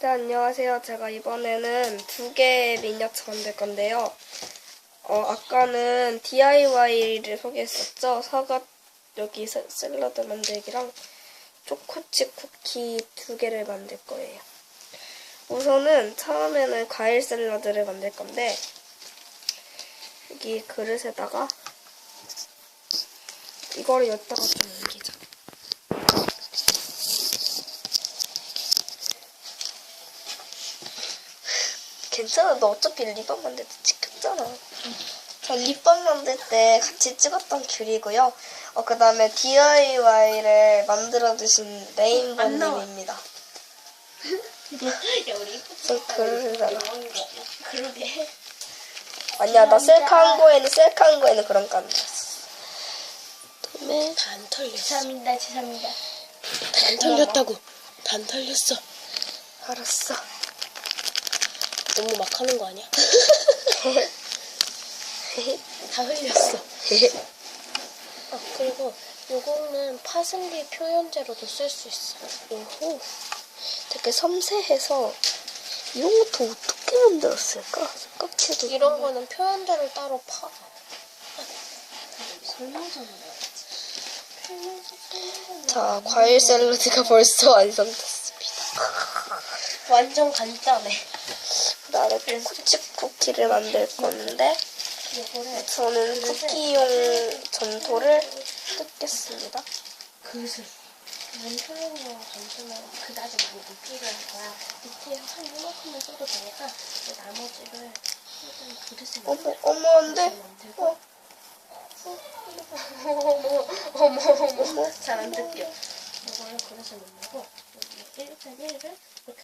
네, 안녕하세요. 제가 이번에는 두 개의 미니어처 만들 건데요. 어, 아까는 DIY를 소개했었죠. 사과 여기 샐- 샐러드 만들기랑 초코칩 쿠키 두 개를 만들 거예요. 우선은 처음에는 과일 샐러드를 만들 건데 여기 그릇에다가 이거를 여기다가 좀 옮기자. 괜찮아. 너 어차피 립밤 만들 때 찍혔잖아. 저 립밤 만들 때 같이 찍었던 귤이고요. 어, 그 다음에 DIY를 만들어 주신 레인보님입니다. 야 우리 저 그릇에다가. 그러게 아니야, 나 셀카 한 거에는, 셀카 한 거에는 그런 거안 나왔어. 그다음에 다안 털렸어. 죄송합니다 죄송합니다 다안 털렸다고. 다안 털렸어. 알았어. 너무 막 하는 거 아니야? 다 흘렸어. 아, 그리고 요거는 파슬리 표현제로도 쓸 수 있어. 오호. 되게 섬세해서 이런 것도 어떻게 만들었을까? 껍질도 이런 거는 표현제를 따로 파. 자, 과일 샐러드가 벌써 완성됐습니다. 완전 간단해. 그다음에 초코칩 쿠키를 만들 건데 저는 쿠키용 점토를 뜯겠습니다. 그릇을 왼편으로 던지면 그다지 많이 부피를 할 거야. 밑에 한 이만큼만 써도 되니까 이 나머지를 일단 그릇에 어머, 어머, 안 돼. 만들고 어, 어머 어머 어머 잘안 뜯겨. 이거를 그릇에 넣고 여기 1편 1을 이렇게